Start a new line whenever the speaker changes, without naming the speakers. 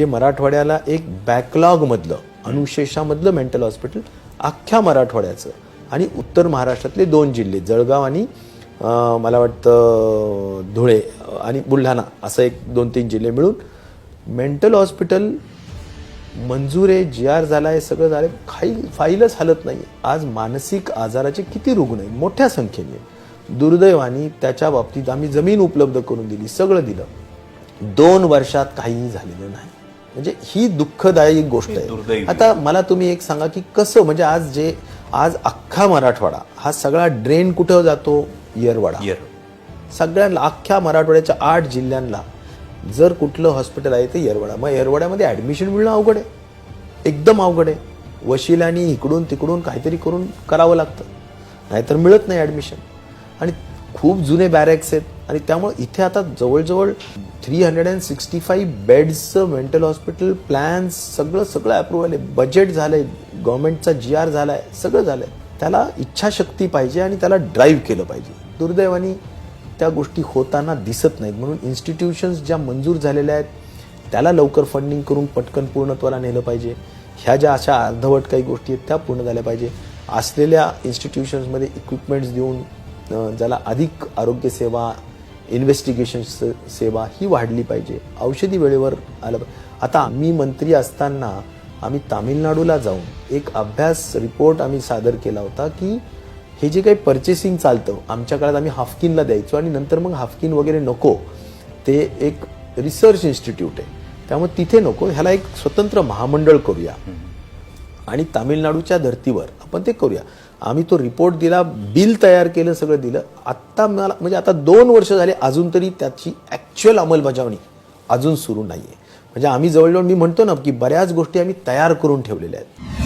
जे मराठवाड्याला एक बॅकलॉगमधलं अनुशेषामधलं मेंटल हॉस्पिटल अख्ख्या मराठवाड्याचं आणि उत्तर महाराष्ट्रातले दोन जिल्हे जळगाव आणि मला वाटतं धुळे आणि बुलढाणा असं एक दोन तीन जिल्हे मिळून मेंटल हॉस्पिटल मंजूर आहे जी आर झाला आहे सगळं झालं काही फाईलच हलत नाही आज मानसिक आजाराचे किती रुग्ण आहेत? मोठ्या संख्येने दुर्दैवानी त्याच्या बाबतीत आम्ही जमीन उपलब्ध करून दिली सगळं दिलं. दोन वर्षात काहीही झालेलं नाही. म्हणजे ही दुःखदायी गोष्ट. आहे. आता मला तुम्ही एक सांगा की कसं म्हणजे आज जे आज अख्खा मराठवाडा हा सगळा ड्रेन कुठं जातो? येरवाडा.
Year.
सगळ्या अख्ख्या मराठवाड्याच्या आठ जिल्ह्यांना जर कुठलं हॉस्पिटल आहे ते येरवडा. मग येरवड्यामध्ये ॲडमिशन मिळणं अवघड आहे. एकदम अवघड आहे. वशिलानी इकडून तिकडून काहीतरी करून करावं लागतं. नाहीतर मिळत नाही ॲडमिशन आणि खूप जुने बॅरेक्स आहेत. आणि त्यामुळे इथे आता जवळजवळ three hundred and sixty five बेड्सचं mental hospital plans सगळं सगळं अप्रुव्हल आहे. बजेट झालं आहे गव्हर्नमेंटचा जी आर झाला आहे सगळं झालं आहे त्याला इच्छाशक्ती पाहिजे आणि त्याला ड्राईव्ह केलं पाहिजे. दुर्दैवानी त्या गोष्टी होताना दिसत नाहीत. म्हणून इन्स्टिट्यूशन्स ज्या मंजूर झालेल्या आहेत त्याला लवकर फंडिंग करून पटकन पूर्णत्वाला नेलं पाहिजे. ह्या ज्या अशा अर्धवट काही गोष्टी आहेत त्या पूर्ण झाल्या पाहिजे. असलेल्या इन्स्टिट्यूशन्समध्ये इक्विपमेंट्स देऊन ज्याला अधिक आरोग्यसेवा इन्व्हेस्टिगेशन सेवा ही वाढली पाहिजे. औषधी वेळेवर आलं आता आम्ही मंत्री असताना आम्ही तामिळनाडूला जाऊन एक अभ्यास रिपोर्ट आम्ही सादर केला होता की हे जे काही पर्चेसिंग चालतं आमच्या काळात आम्ही हाफकिनला द्यायचो आणि नंतर मग हाफकिन वगैरे नको ते एक रिसर्च इन्स्टिट्यूट आहे. त्यामुळे तिथे नको ह्याला एक स्वतंत्र महामंडळ करूया. आणि तामिळनाडूच्या धर्तीवर आपण ते करूया. आम्ही तो रिपोर्ट दिला बिल तयार केलं सगळं दिलं. आत्ता मला म्हणजे आता दोन वर्ष झाले अजून तरी त्याची ॲक्च्युअल अंमलबजावणी अजून सुरू नाही आहे म्हणजे आम्ही जवळजवळ मी म्हणतो ना की बऱ्याच गोष्टी आम्ही तयार करून ठेवलेल्या आहेत.